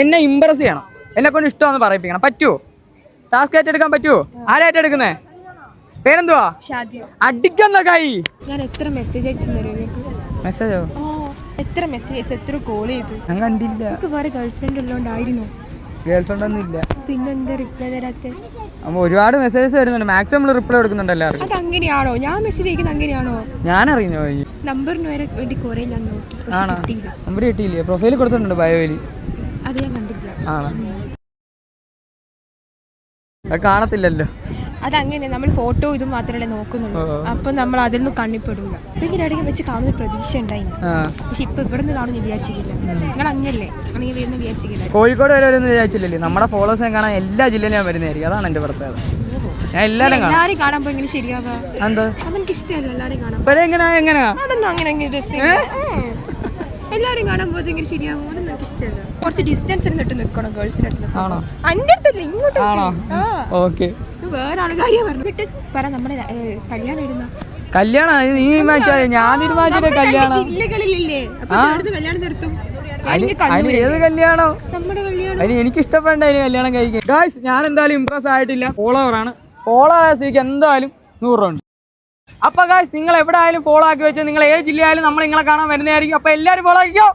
എന്നെ ഇമ്പ്രസ് ചെയ്യണം. എന്നെ കൊണ്ട് ഇഷ്ടമാണെന്ന് പറയിപ്പിക്കണം. പറ്റുമോ ടാസ്ക് ഏറ്റെടുക്കാൻ പറ്റുമോ ആരാ ഏറ്റെടുക്കുന്നേ? പേരെന്തുവാ? അടിക്കുന്ന കൈ. ഞാൻ എത്ര മെസ്സേജ് അയച്ചു മെസ്സേജോ എത്ര മെസ്സേജ് അയച്ചു? എത്ര കോൾ ചെയ്തു? ഞാൻ കണ്ടില്ല. എനിക്ക് വേറെ ഗേൾഫ്രണ്ട് ഉള്ളതുകൊണ്ടായിരുന്നു ഗേൾഫ്രണ്ട് ഒന്നും ഇല്ല. പിന്നെന്താ റിപ്ലൈ തരാത്ത? അപ്പൊ ഒരുപാട് മെസ്സേജസ് വരുന്നുണ്ട്. മാക്സിമം നമ്മൾ റിപ്ലൈ കൊടുക്കുന്നുണ്ട് എല്ലാവർക്കും. അത് അങ്ങനെയാണോ? ഞാൻ മെസ്സേജ് അയക്കുന്നത് അങ്ങനെയാണോ? ഞാൻ വഴി നമ്പറിന് വരെ വേണ്ടി കുറേ ഞാൻ നോക്കി. നമ്പർ കിട്ടിയില്ലേ. പ്രൊഫൈൽ കൊടുത്തിട്ടുണ്ട് കണ്ടില്ല ആണോ? അത് കാണത്തില്ലല്ലോ. അതങ്ങനെ നമ്മൾ ഫോട്ടോ ഇത് മാത്രമല്ലേ നോക്കുന്നുള്ളൂ. അപ്പൊ നമ്മൾ അതിൽ നിന്ന് കണ്ണിപ്പെടില്ല ഭയങ്കര ഇടയ്ക്ക് വെച്ച് കാണുന്ന പ്രതീക്ഷ ഉണ്ടായിരുന്നു ആ. പക്ഷെ ഇപ്പൊ ഇവിടെ നിന്ന് കാണുന്നു വിചാരിച്ചില്ല നിങ്ങൾ അങ്ങല്ലേ അങ്ങനെ വരുന്ന വിചാരിച്ചില്ല കോഴിക്കോട് വരെ വരുന്ന വിചാരിച്ചില്ലല്ലേ നമ്മുടെ ഫോളോവേഴ്സിനെ കാണാൻ എല്ലാ ജില്ലയിലും വരുന്നതായിരിക്കും. അതാണ് എന്റെ പ്രത്യേകത. ഞാൻ എല്ലാരും കാണാൻ പോയി ഇങ്ങനെ ശരിയാവാ? എന്താ? അതെനിക്ക് ഇഷ്ടമല്ല എല്ലാരും കാണാൻ. എങ്ങനെയാ എങ്ങനെയാ അതൊന്നും അങ്ങനെ എല്ലാരും കാണാൻ പോകുന്നത് ഇങ്ങനെ ശരിയാവും ഇഷ്ടമല്ല കുറച്ച് ഡിസ്റ്റൻസ് ഇരുന്നിട്ട് നിൽക്കണം ഗേൾസിന്റെ അടുത്ത്. ആണോ? അന്റെ അടുത്തല്ല ഇങ്ങോട്ട് ആണോ? ആ. ഓക്കെ. ഇത് വേറെ ആൾ കാര്യം പറഞ്ഞു. വിട്ട് പറ നമ്മുടെ കല്യാണം ഇടുന്ന കല്യാണം? അത് നീ തീരുമാനിച്ചാൽ ഞാൻ തീരുമാനിച്ചിട്ട് കല്യാണം. ജില്ലകളിലില്ലേ? അപ്പൊ അടുത്ത് കല്യാണം നിർത്തും അതിന് അതിന് ഏത് കല്യാണം? നമ്മുടെ കല്യാണം. അതിന് എനിക്ക് ഇഷ്ടപ്പെടേണ്ട അതിന് കല്യാണം കഴിക്കാൻ. ഗായ്സ് ഞാൻ എന്തായാലും ഇമ്പ്രസ് ആയിട്ടില്ല. ഫോളോവർ ആണ്. ഫോളോ ആയ സ്ഥിതിക്ക് എന്തായാലും നൂറ് രൂപ ഉണ്ട് അപ്പൊ ഗായ്സ് നിങ്ങൾ എവിടെ ആയാലും ഫോളോ ആക്കി വെച്ചാൽ നിങ്ങൾ ഏത് ജില്ലയായാലും നമ്മൾ നിങ്ങളെ കാണാൻ വരുന്നതായിരിക്കും. അപ്പൊ എല്ലാവരും ഫോളോ ആക്കിക്കോ.